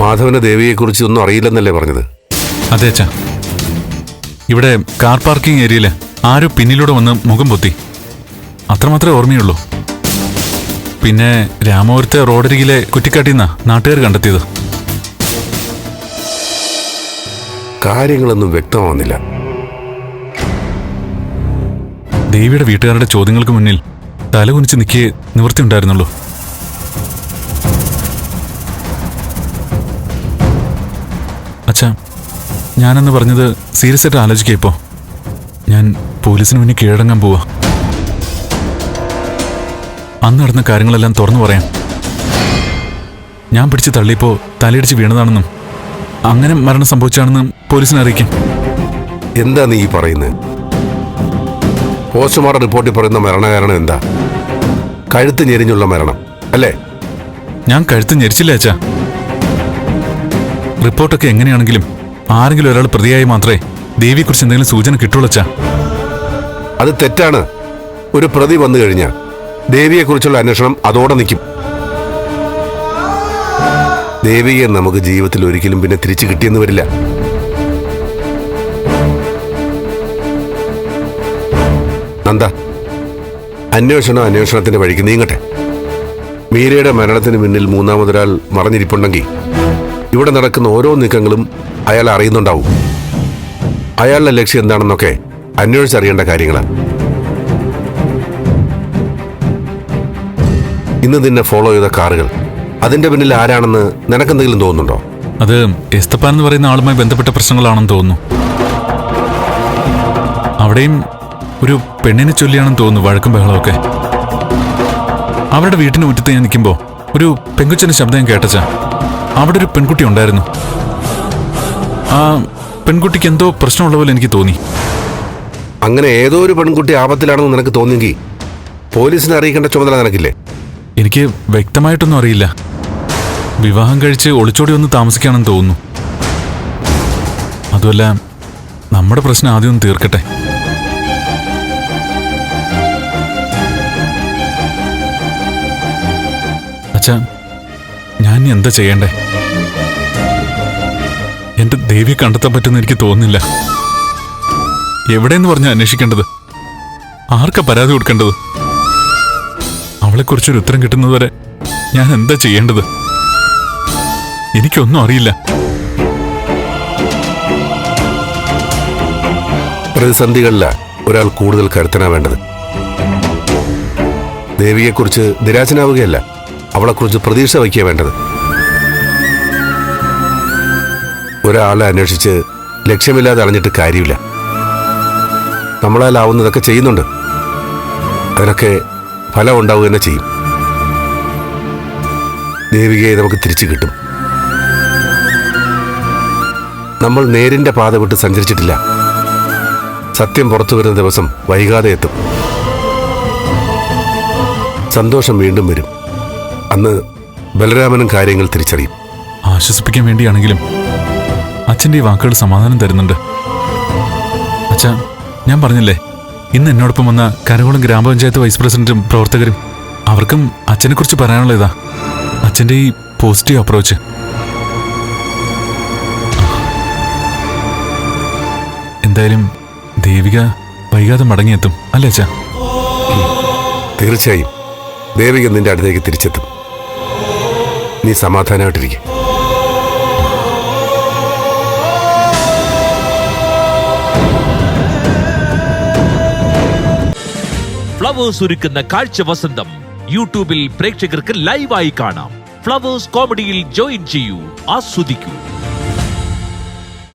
മാധവന് ദേവിയെക്കുറിച്ച് ഒന്നും അറിയില്ലെന്നല്ലേ പറഞ്ഞത്? അതെ അച്ഛാ. ഇവിടെ കാർ പാർക്കിംഗ് ഏരിയയിൽ ആരും പിന്നിലൂടെ വന്ന് മുഖം പൊത്തി. അത്രമാത്രമേ ഓർമ്മയുള്ളൂ. പിന്നെ രാമപുരത്തെ റോഡരികിലെ കുറ്റിക്കാട്ടിൽ നാട്ടുകാർ കണ്ടെത്തിയത്. കാര്യങ്ങളൊന്നും വ്യക്തമാവുന്നില്ല. ദേവിയുടെ വീട്ടുകാരുടെ ചോദ്യങ്ങൾക്ക് മുന്നിൽ തലകുനിച്ച് നിൽക്കേ നിവൃത്തി അച്ഛാ ഞാനെന്ന് പറഞ്ഞത് സീരിയസ് ആയിട്ട് ആലോചിക്കുക ഇപ്പോൾ ഞാൻ പോലീസിന് മുന്നിൽ കീഴടങ്ങാൻ പോവാ. അന്ന് നടന്ന കാര്യങ്ങളെല്ലാം തുറന്നു പറയാം. ഞാൻ പിടിച്ച് തള്ളിയപ്പോൾ തലയിടിച്ച് വീണതാണെന്നും അങ്ങനെ മരണം സംഭവിച്ചാണെന്നും പോലീസിനെ അറിയിക്കും. എന്താ നീ പറയുന്നത് പോസ്റ്റ്മോർട്ടം റിപ്പോർട്ടിൽ പറയുന്ന മരണകാരണം എന്താ? കഴുത്ത് ഞെരിഞ്ഞുള്ള മരണം അല്ലേ? ഞാൻ കഴുത്ത് ഞെരിച്ചില്ല അച്ഛാ. റിപ്പോർട്ടൊക്കെ എങ്ങനെയാണെങ്കിലും ആരെങ്കിലും ഒരാൾ പ്രതിയായി മാത്രമേ ദേവിയെക്കുറിച്ച് എന്തെങ്കിലും സൂചന കിട്ടുള്ളച്ചാ അത് തെറ്റാണ്. ഒരു പ്രതി വന്നു കഴിഞ്ഞാൽ ദേവിയെക്കുറിച്ചുള്ള അന്വേഷണം അതോടെ നിൽക്കും. ദേവിയെ നമുക്ക് ജീവിതത്തിൽ ഒരിക്കലും പിന്നെ തിരിച്ചു കിട്ടിയെന്ന് വരില്ല. നന്ദ അന്വേഷണം അന്വേഷണത്തിന്റെ വഴിക്ക് നീങ്ങട്ടെ. മീരയുടെ മരണത്തിന് പിന്നിൽ മൂന്നാമതൊരാൾ മറഞ്ഞിരിപ്പുണ്ടെങ്കിൽ ഇവിടെ നടക്കുന്ന ഓരോ നീക്കങ്ങളും അയാൾ അറിയുന്നുണ്ടാവും. അയാളുടെ ലക്ഷ്യം എന്താണെന്നൊക്കെ അന്വേഷിച്ചറിയേണ്ട കാര്യങ്ങളാണ് ഇന്ന് നിന്നെ ഫോളോ ചെയ്ത കാറുകൾ അതിന്റെ പിന്നിൽ ആരാണെന്ന് നിനക്കെന്തെങ്കിലും തോന്നുന്നുണ്ടോ? അത് എസ്തപ്പാൻ എന്ന് പറയുന്ന ആളുമായി ബന്ധപ്പെട്ട പ്രശ്നങ്ങളാണെന്ന് തോന്നുന്നു. അവിടെയും ഒരു പെണ്ണിനെ ചൊല്ലിയാണെന്ന് തോന്നുന്നു വഴക്കും ബഹളമൊക്കെ. അവരുടെ വീട്ടിന് മുറ്റത്ത് ഞാൻ നിൽക്കുമ്പോൾ ഒരു പെങ്കുച്ചന്റെ ശബ്ദം ഞാൻ കേട്ടച്ചാ. അവിടെ ഒരു പെൺകുട്ടി ഉണ്ടായിരുന്നു. ആ പെൺകുട്ടിക്ക് എന്തോ പ്രശ്നമുള്ള പോലെ എനിക്ക് തോന്നി. അങ്ങനെ ഏതോ ഒരു പെൺകുട്ടി ആപത്തിലാണെന്ന് നിനക്ക് തോന്നിയെങ്കിൽ പോലീസിനെ അറിയിക്കേണ്ട ചുമതല നിനക്കില്ലേ? എനിക്ക് വ്യക്തമായിട്ടൊന്നും അറിയില്ല. വിവാഹം കഴിച്ച് ഒളിച്ചോടി ഒന്ന് താമസിക്കുകയാണെന്ന് തോന്നുന്നു. അതുമല്ല നമ്മുടെ പ്രശ്നം ആദ്യം ഒന്ന് തീർക്കട്ടെ. അച്ഛാ ഞാൻ എന്താ ചെയ്യണ്ടേ? എന്റെ ദേവിയെ കണ്ടെത്താൻ പറ്റുമെന്ന് എനിക്ക് തോന്നുന്നില്ല. എവിടെയെന്ന് പറഞ്ഞാൽ അന്വേഷിക്കേണ്ടത്? ആർക്കാ പരാതി കൊടുക്കേണ്ടത്? അവളെക്കുറിച്ചൊരു ഉത്തരം കിട്ടുന്നതുവരെ ഞാൻ എന്താ ചെയ്യേണ്ടത്? എനിക്കൊന്നും അറിയില്ല. പ്രതിസന്ധികളില ഒരാൾ കൂടുതൽ കരുത്തനാ വേണ്ടത് ദേവിയെക്കുറിച്ച് നിരാശനാവുകയല്ല. അവളെക്കുറിച്ച് പ്രതീക്ഷ വയ്ക്കുക വേണ്ടത്. ഒരാളെ അന്വേഷിച്ച് ലക്ഷ്യമില്ലാതെ അറിഞ്ഞിട്ട് കാര്യമില്ല. നമ്മളാലാവുന്നതൊക്കെ ചെയ്യുന്നുണ്ട്. അതിനൊക്കെ ഫലം ഉണ്ടാവുക തന്നെ ചെയ്യും. ദേവികയെ നമുക്ക് തിരിച്ചു കിട്ടും. നമ്മൾ നേരിന്റെ പാത വിട്ട് സഞ്ചരിച്ചിട്ടില്ല. സത്യം പുറത്തു വരുന്ന ദിവസം വൈകാതെ എത്തും. സന്തോഷം വീണ്ടും വരും. അന്ന് ബലരാമനും കാര്യങ്ങൾ തിരിച്ചറിയും. ആശ്വസിപ്പിക്കാൻ വേണ്ടിയാണെങ്കിലും അച്ഛന്റെ ഈ വാക്കുകൾ സമാധാനം തരുന്നുണ്ട്. അച്ഛ ഞാൻ പറഞ്ഞില്ലേ ഇന്ന് എന്നോടൊപ്പം വന്ന കരകുളം ഗ്രാമപഞ്ചായത്ത് വൈസ് പ്രസിഡന്റും പ്രവർത്തകരും അവർക്കും അച്ഛനെക്കുറിച്ച് പറയാനുള്ള ഇതാ അച്ഛന്റെ ഈ പോസിറ്റീവ് അപ്രോച്ച്. എന്തായാലും ദേവിക വൈകാതെ മടങ്ങിയെത്തും. അല്ലേ അച്ഛാ? തീർച്ചയായും. ദേവിക നിന്റെ അടുത്തേക്ക് തിരിച്ചെത്തും. നീ സമാധാനമായിട്ടിരിക്കും ഫ്ലവേഴ്സ് ഒരുക്കുന്ന കാഴ്ച വസന്തം യൂട്യൂബിൽ പ്രേക്ഷകർക്ക് ലൈവായി കാണാം. ഫ്ലവേഴ്സ് കോമഡിയിൽ ജോയിൻ ചെയ്യൂ ആസ്വദിക്കൂ.